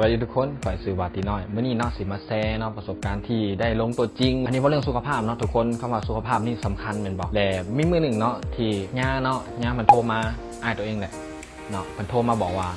วัสดีทุกคนฝ่ายสื่อวาตีน้อยเมื่อนี้เนาะสิมาแซ่เนาะประสบการณ์ที่ได้ลงตัวจริง อันนี้เพราเรื่องสุขภาพเนาะทุกคนคำว่าสุขภาพนี่สำคัญเป็นบอกแต่มีมือหนึ่งเนาะที่ย่าเนาะย่ามันโทรมาอายตัวเองแหละเนาะมันโทรมาบอกว่า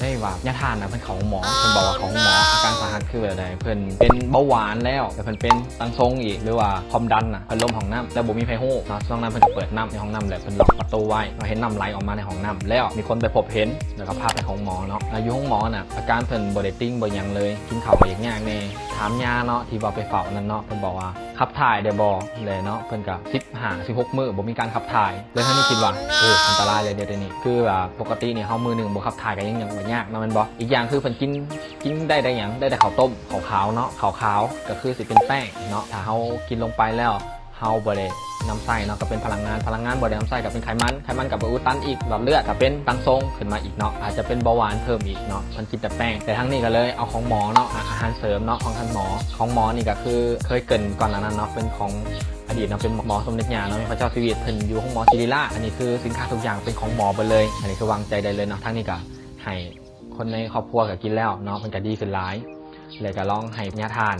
ได้ว่าย่าทานนะเป็นของหมอมันบอกว่าของหมออาการ คือแบบใดเพิ่นเป็นเบาหวานแล้ว แต่เพิ่นเป็นตังทรงอีกหรือว่าความดันอะเพิ่นลมของน้ำแล้วบ่มีไฟโฮเนาะช่วงนั้นเพิ่นก็เปิดน้ำในห้องน้ำแหละเพิ่นล็อกประตูไว้เราเห็นน้ำไหลออกมาในห้องน้ำแล้วมีคนไปพบเห็นแล้วก็พาไปห้องหมอเนาะอายุห้องหมอน่ะอาการเพิ่นบ่ได้ติ้งบ่หยังเลยกินข้าวก็อย่างยากแน่ ถามยาเนาะที่ว่าไปเฝ้านั่นเนาะเพิ่นบอกว่าขับถ่ายได้บ่เลยเนาะเพิ่นก็15 16มื้อบ่มีการขับถ่ายเลยท่านนี่คิดว่าเอออันตรายเลยเดี๋ยวนี้คือว่าปกติเนี่ยเฮามือหนึงบ่ขับถ่ายก็ยังยังบ่ยากเนาะแม่นบ่อีกอย่างคือเพิ่นกินกินได้ได้หยังได้แต่ข้าวต้มขาวๆเนาะขาวๆก็คือสิเป็นแป้งเนาะถ้าเฮากินลงไปแล้วเฮาบ่ได้ น้ำไส้เนาะก็เป็นพลังงานพลังงานบ่ได้น้ำไส้ก็เป็นไขมันไขมันกับอุดตันอีกหลอดเลือดก็เป็นตังทรงขึ้นมาอีกเนาะอาจจะเป็นเบาหวานเพิ่มอีกเนาะมันกินแต่แป้งแต่ทั้งนี้ก็เลยเอาของหมอเนาะอาหารเสริมเนาะของท่านหมอของหมอนี่ก็คือเคยเกินก่อนหน้านั้นเนาะเป็นของอดีตเนาะเป็นหมอสมเด็จยาเนาะพระเจ้าสิริเพิ่นอยู่ของหมอศิริราชอันนี้คือสินค้าทุกอย่างเป็นของหมอไปเลย อันนี้คือวางใจได้เลยเนาะทั้งนี้ก็ให้คนในครอบครัวก็กินแล้วเนาะมันก็ดีขึ้นหลายเลยก็ลองให้ญาทาน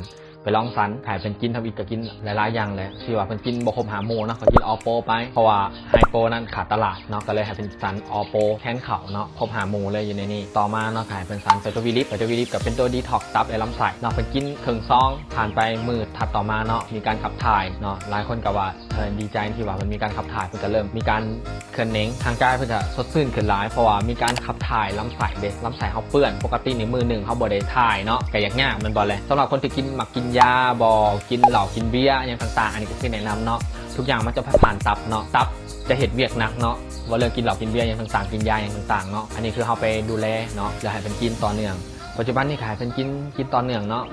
ไปลองสันขายเป็นกินทำอีกก็กินหลายๆอย่างเลยที่ว่าเป็นกินบคมหาโมเนาะก็กินออโปไป เพราะว่าไฮโปนั้นขาดตลาดเนาะก็เลยให้เป็นสันออโปแทนเขาเนาะคบหาโมเลยอยู่ในนี้ต่อมาเนาะขายเป็นสันเปโตวิลิปเปโตวิลิปกับเป็นตัวดีท็อกตับและลำไส้เนาะเป็นกินเครื่องซองผ่านไปมือถัดต่อมาเนาะมีการขับถ่ายเนาะหลายคนก็ว่า เออดีใจที่ว่ามันมีการขับถ่ายเพิ่นก็เริ่มมีการเคลื่อนเน้งทางกายเพิ่นจะสดชื่นขึ้นหลายเพราะว่ามีการขับถ่ายลำไส้เด็ลำไส้เขาเปื้อนปกติในมือหนึ่งเขาบ่ได้ถ่ายเนาะก็อยากยากมันบ่เลยสำหรับคนที่กินหมักกินยาบ่กินเหล้ากินเบียร์อย่างต่างๆ อันนี้ก็คือแนะนำเนาะทุกอย่างมันจะผ่านตับเนาะตับจะเห็ดเวียกหนักเนาะว่าเรื่องกินเหล้ากินเบียร์อย่างต่างๆกินยาอย่างต่างๆเนาะอันนี้คือเขาไปดูแลเนาะอย่าให้เป็นกินต่อเนื่องปัจจุบันนี่ขายเป็นกินกินต่อเนื่องเนาะ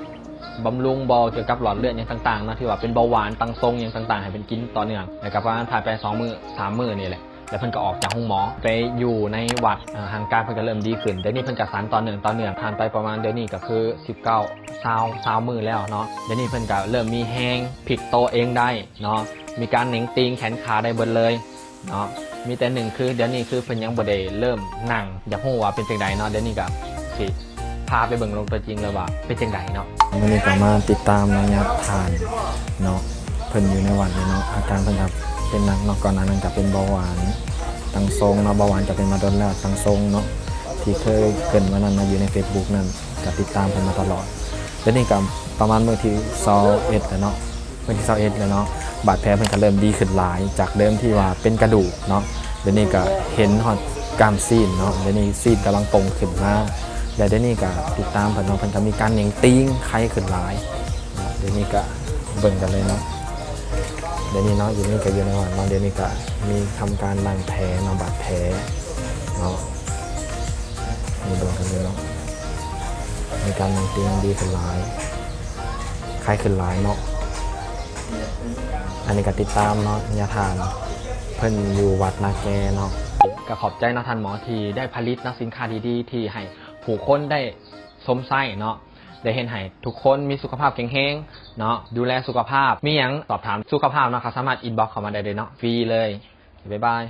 บำรุงบอเกี่ยวกับหลอดเลือดอย่างต่างๆนะที่ว่าเป็นเบาหวานตังทรงอย่างต่างๆ ให้เป็นกินต่อเนื่องแล้วก็ประมาณผ่านไปสองมือสามมือนี่แหละแล้วเพิ่นก็ออกจากห้องหมอ ไปอยู่ในวัดเอ่อทางการเพิ่นก็เริ่มดีขึ้นเดี๋ยวนี้เพิ่นก็สานต่อเนื่องต่อเนื่องผ่านไปประมาณเดี๋ยวนี้ก็คือ 19ซาวซาวมือแล้วเนาะเดี๋ยวนี้เพิ่นก็เริ่มมีแห้งพลิกโตเองได้เนาะมีการเหน่งติงแขนขาได้เบิดเลยเนาะมีแต่หนึ่งคือเดี๋ยวนี้คือเพิ่นยังบ่ได้เริ่มนั่งอยากรู้ว่าเป็นจังไดเนาะเดี๋ยวนี้ก็สิาไปเบิ่งลงตัวจริงเลยว่าเป็นจังไดเนาะวันนี้ก็มาติดตามระยะทานเนาะเพิ่นอยู่ในวัดเลยเนาะอาการเพิ่นก็เป็นหนักเนาะก่อนหน้านั้นก็เป็นเบาหวานตังทรงเนาะเบาหวานก็เป็นมาโดนแล้วตังทรงเนาะที่เคยเกินมานั้นนะอยู่ใน Facebook นั่นก็ติดตามเพิ่นมาตลอดแล้วนี่ก็ประมาณเมื่อที่21แล้วเนาะเมื่อที่21แล้วเนาะบาดแผลเพิ่นก็เริ่มดีขึ้นหลาย จากเดิมที่ว่าเป็นกระดูกเนาะเดี๋ยวนี้ก็เห็นฮอดกล้ามซีนเนาะเดี๋ยวนี้ซีนกำลังตรงขึ้นมา แล้วเดี๋ยวนี้ก็ติดตามเพิ่นเนาะเพิ่นก็มีการเหน่งติ้งไข้ขึ้นหลายเดี๋ยวนี้ก็เบิ่งกันเลยเนาะเดี๋ยวนี้เนาะอยู่นี่ก็อยู่ในวันเนาะเดี๋ยวนี้ก็มีทำการล้างแผลเนาะบาดแผลเนาะมีเบิ่งกันเลยเนาะมีการเหน่งติ้งดีขึ้นหลายไข้ขึ้นหลายเนาะอันนี้ก็ติดตามเนาะยาทานเพิ่นอยู่วัดนาแกเนาะก็ขอบใจนะท่านหมอที่ได้ผลิตนะสินค้าดีๆที่ให้ ผู้คนได้สมไส้เนาะได้เห็นให้ทุกคนมีสุขภาพแข็งแรงเนาะดูแลสุขภาพมีหยังสอบถามสุขภาพเนาะครับสามารถอินบ็อกเข้ามาได้เลยเนาะฟรีเลยบ๊ายบาย